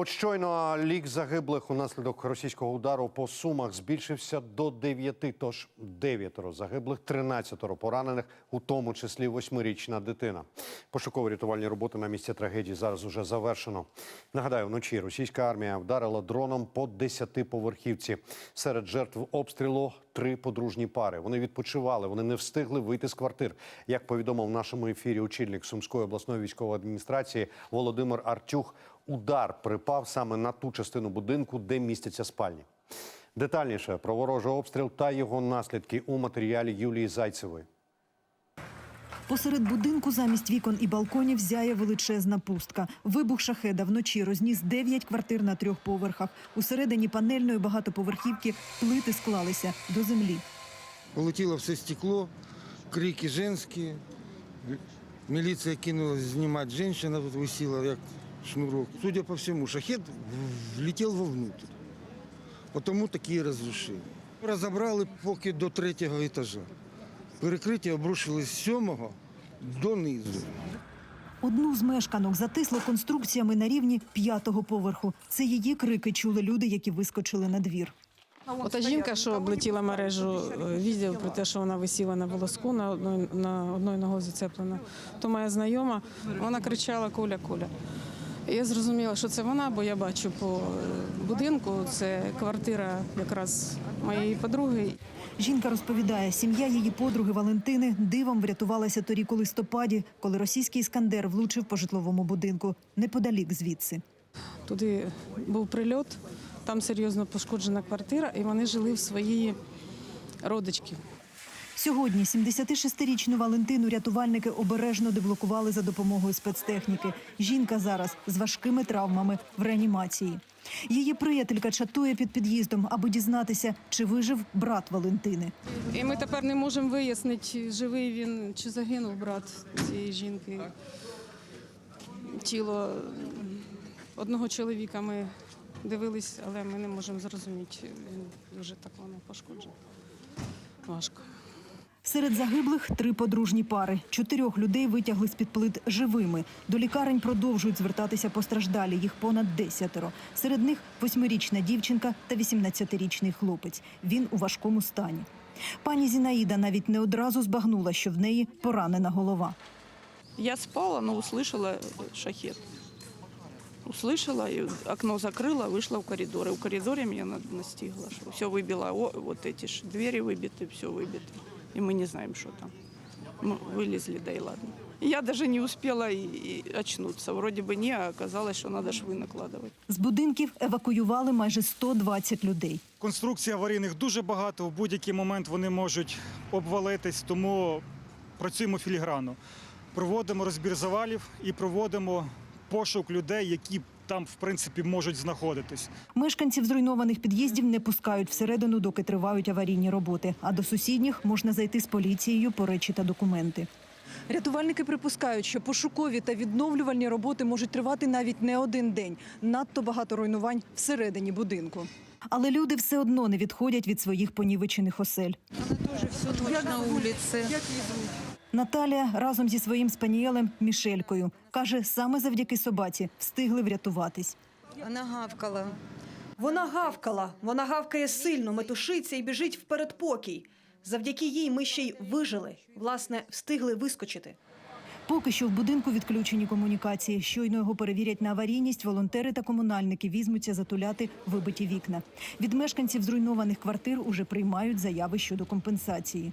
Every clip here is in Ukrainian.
От щойно лік загиблих унаслідок російського удару по сумах збільшився до дев'яти. Тож дев'ятеро загиблих, тринадцятеро поранених, у тому числі восьмирічна дитина. Пошуково-рятувальні роботи на місці трагедії зараз уже завершено. Нагадаю, вночі російська армія вдарила дроном по десятиповерхівці. Серед жертв обстрілу три подружні пари. Вони відпочивали, вони не встигли вийти з квартир. Як повідомив в нашому ефірі очільник Сумської обласної військової адміністрації Володимир Артюх, удар припав саме на ту частину будинку, де містяться спальні. Детальніше про ворожий обстріл та його наслідки у матеріалі Юлії Зайцевої. Посеред будинку замість вікон і балконів зяє величезна пустка. Вибух шахеда вночі розніс 9 квартир на трьох поверхах. Усередині панельної багатоповерхівки плити склалися до землі. Полетело все стекло, крики женские. Милиция кинулась снимать. Женщина тут висела, як шнурок. Судя по всему, шахет влетел вовнутрь. Потому такі разрушения. Розібрали поки до третього етажа. Перекриття обрушилось з сьомого донизу. Одну з мешканок затисло конструкціями на рівні п'ятого поверху. Це її крики чули люди, які вискочили на двір. Ота жінка, що облетіла мережу е, відео про те, що вона висіла на волоску, на одною на одною ногою зацеплена, то моя знайома, вона кричала Коля, Коля. Я зрозуміла, що це вона, бо я бачу по е, будинку, це квартира якраз моєї подруги. Жінка розповідає, сім'я її подруги Валентини дивом врятувалася торік у листопаді, коли російський іскандер влучив по житловому будинку неподалік звідси. Туди був прильот, там серйозно пошкоджена квартира, і вони жили в своїй родички. Сьогодні 76-річну Валентину рятувальники обережно деблокували за допомогою спецтехніки. Жінка зараз з важкими травмами в реанімації. Її приятелька чатує під під'їздом, аби дізнатися, чи вижив брат Валентини. І ми тепер не можемо вияснити, живий він чи загинув брат цієї жінки. Тіло одного чоловіка ми дивились, але ми не можемо зрозуміти. Він дуже так воно пошкоджений. Важко. Серед загиблих три подружні пари. Чотирьох людей витягли з-під плит живими. До лікарень продовжують звертатися постраждалі. Їх понад десятеро. Серед них восьмирічна дівчинка та 18-річний хлопець. Він у важкому стані. Пані Зінаїда навіть не одразу збагнула, що в неї поранена голова. Я спала, но услышала шахет. Услышала, и окно закрыла, вышла в коридор. И в коридоре меня на- настигло, что все выбило, о, вот эти ж двери выбиты, все выбито. И мы не знаем, что там. Мы вылезли, да и ладно. И Я даже не успела и, и очнуться. Вроде бы не, а оказалось, что надо швы накладывать. З будинків евакуювали майже 120 людей. Конструкцій аварійних дуже багато. В будь-який момент вони можуть обвалитись, тому працюємо філігранно. Проводимо розбір завалів і проводимо пошук людей, які там, в принципі, можуть знаходитись. Мешканців зруйнованих під'їздів не пускають всередину, доки тривають аварійні роботи. А до сусідніх можна зайти з поліцією по речі та документи. Рятувальники припускають, що пошукові та відновлювальні роботи можуть тривати навіть не один день. Надто багато руйнувань всередині будинку. Але люди все одно не відходять від своїх понівечених осель. Наталія разом зі своїм спанієлем Мішелькою каже, саме завдяки собаці встигли врятуватись. Вона гавкала. Вона гавкала. Вона гавкає сильно, метушиться і біжить в передпокій. Завдяки їй ми ще й вижили. Власне, встигли вискочити. Поки що в будинку відключені комунікації. Щойно його перевірять на аварійність. Волонтери та комунальники візьмуться затуляти вибиті вікна. Від мешканців зруйнованих квартир уже приймають заяви щодо компенсації.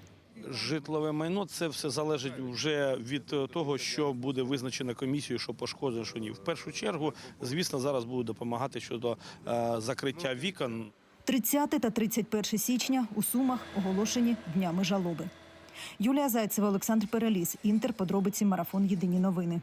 Житлове майно це все залежить вже від е, того, що буде визначено комісією, що пошкоджено, що ні. В першу чергу, звісно, зараз будуть допомагати щодо е, закриття вікон. 30 та 31 січня у Сумах оголошені днями жалоби. Юлія Зайцева, Олександр Переліс, Інтер. Подробиці марафон. Єдині новини.